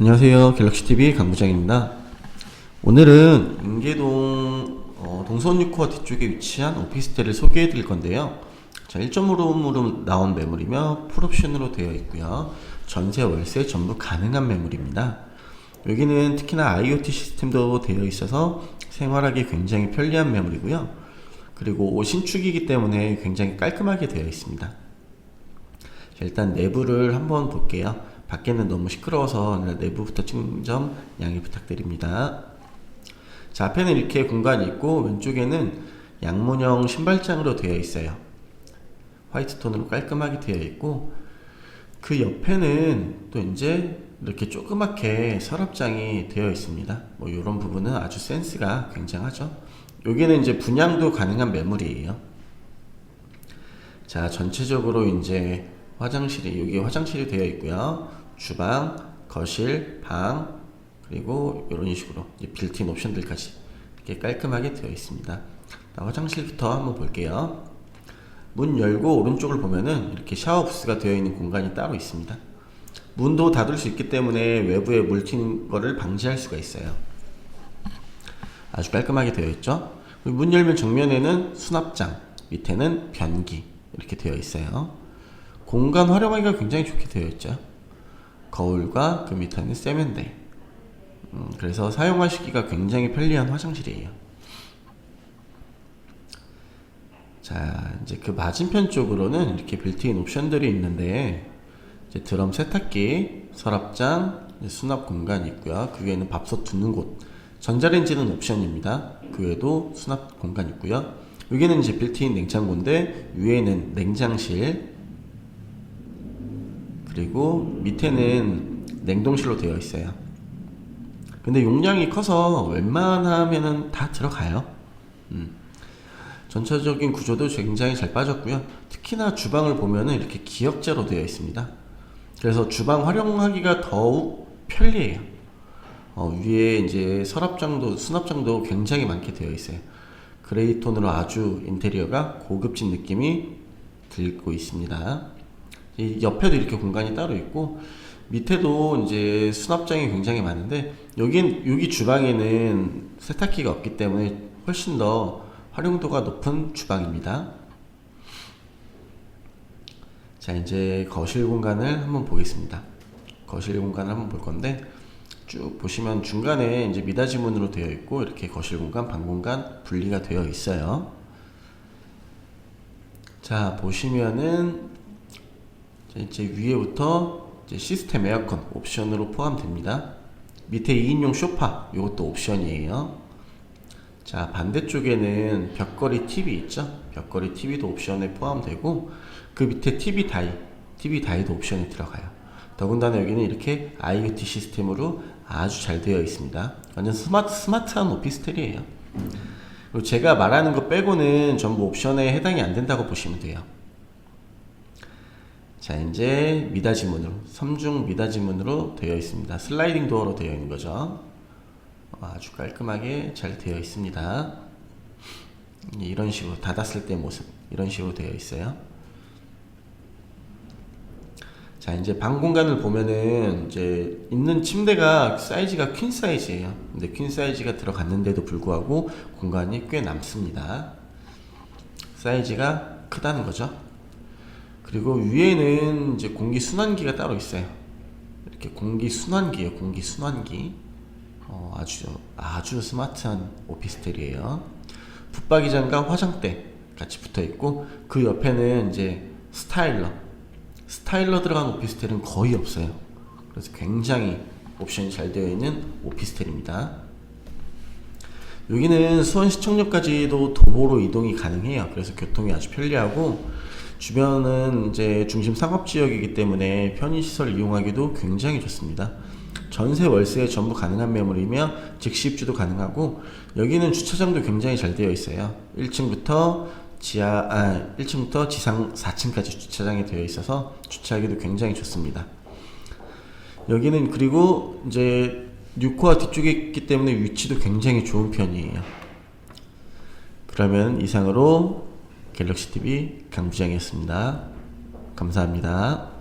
안녕하세요. 갤럭시TV 강부장입니다. 오늘은 인계동 어, 동선 6호와 뒤쪽에 위치한 오피스텔을 소개해 드릴 건데요. 자, 1.5룸으로 나온 매물이며 풀옵션으로 되어 있고요. 전세 월세 전부 가능한 매물입니다. 여기는 특히나 IoT 시스템도 되어 있어서 생활하기 굉장히 편리한 매물이고요. 그리고 신축이기 때문에 굉장히 깔끔하게 되어 있습니다. 자, 일단 내부를 한번 볼게요. 밖에는 너무 시끄러워서 내부부터 찍는 점 양해 부탁드립니다. 자, 앞에는 이렇게 공간이 있고 왼쪽에는 양문형 신발장으로 되어 있어요. 화이트 톤으로 깔끔하게 되어 있고 그 옆에는 또 이제 이렇게 조그맣게 서랍장이 되어 있습니다. 뭐 이런 부분은 아주 센스가 굉장하죠. 여기는 이제 분양도 가능한 매물이에요. 자, 전체적으로 이제 화장실이 여기 화장실이 되어 있고요. 주방, 거실, 방 그리고 이런 식으로 빌트인 옵션들까지 이렇게 깔끔하게 되어 있습니다. 자, 화장실부터 한번 볼게요. 문 열고 오른쪽을 보면은 이렇게 샤워 부스가 되어 있는 공간이 따로 있습니다. 문도 닫을 수 있기 때문에 외부에 물 튀는 거를 방지할 수가 있어요. 아주 깔끔하게 되어 있죠. 문 열면 정면에는 수납장, 밑에는 변기 이렇게 되어 있어요. 공간 활용하기가 굉장히 좋게 되어 있죠. 거울과 그 밑에는 세면대. 음, 그래서 사용하시기가 굉장히 편리한 화장실이에요. 자, 이제 그 맞은편 쪽으로는 이렇게 빌트인 옵션들이 있는데, 이제 드럼 세탁기, 서랍장, 수납 공간이 있고요. 그 위에는 밥솥 두는 곳. 전자레인지는 옵션입니다. 그 외에도 수납 공간 있고요. 여기는 이제 빌트인 냉장고인데, 위에는 냉장실, 그리고 밑에는 냉동실로 되어 있어요. 근데 용량이 커서 웬만하면은 다 들어가요. 음. 전체적인 구조도 굉장히 잘 빠졌고요. 특히나 주방을 보면은 이렇게 기역자로 되어 있습니다. 그래서 주방 활용하기가 더욱 편리해요. 어, 위에 이제 서랍장도 수납장도 굉장히 많게 되어 있어요. 그레이 톤으로 아주 인테리어가 고급진 느낌이 들고 있습니다. 이 옆에도 이렇게 공간이 따로 있고 밑에도 이제 수납장이 굉장히 많은데 여긴 여기 주방에는 세탁기가 없기 때문에 훨씬 더 활용도가 높은 주방입니다. 자 이제 거실 공간을 한번 보겠습니다. 거실 공간을 한번 볼 건데 쭉 보시면 중간에 이제 미닫이 문으로 되어 있고 이렇게 거실 공간, 방 공간 분리가 되어 있어요. 자 보시면은 자, 이제 위에부터 이제 시스템 에어컨 옵션으로 포함됩니다. 밑에 2인용 소파 이것도 옵션이에요. 자 반대쪽에는 벽걸이 TV 있죠? 벽걸이 TV도 옵션에 포함되고 그 밑에 TV 다이, TV 다이도 옵션에 들어가요. 더군다나 여기는 이렇게 IoT 시스템으로 아주 잘 되어 있습니다. 완전 스마트, 스마트한 오피스텔이에요. 그리고 제가 말하는 거 빼고는 전부 옵션에 해당이 안 된다고 보시면 돼요. 자, 이제 미닫이문으로, 삼중 미닫이문으로 되어 있습니다. 슬라이딩 도어로 되어 있는 거죠. 아주 깔끔하게 잘 되어 있습니다. 이런 식으로 닫았을 때 모습, 이런 식으로 되어 있어요. 자, 이제 방 공간을 보면은 이제 있는 침대가 사이즈가 퀸 사이즈예요. 근데 퀸 사이즈가 들어갔는데도 불구하고 공간이 꽤 남습니다. 사이즈가 크다는 거죠. 그리고 위에는 이제 공기 순환기가 따로 있어요. 이렇게 공기 순환기예요. 공기 순환기. 어, 아주 아주 스마트한 오피스텔이에요. 붙박이장과 화장대 같이 붙어 있고 그 옆에는 이제 스타일러. 스타일러 들어간 오피스텔은 거의 없어요. 그래서 굉장히 옵션이 잘 되어 있는 오피스텔입니다. 여기는 수원 시청역까지도 도보로 이동이 가능해요. 그래서 교통이 아주 편리하고 주변은 이제 중심 상업 지역이기 때문에 편의시설 이용하기도 굉장히 좋습니다. 전세 월세 전부 가능한 매물이며 즉시 입주도 가능하고 여기는 주차장도 굉장히 잘 되어 있어요. 1층부터 지하 아 1층부터 지상 4층까지 주차장이 되어 있어서 주차하기도 굉장히 좋습니다. 여기는 그리고 이제 6호와 뒤쪽에 있기 때문에 위치도 굉장히 좋은 편이에요. 그러면 이상으로 갤럭시 TV 강부장이었습니다. 감사합니다.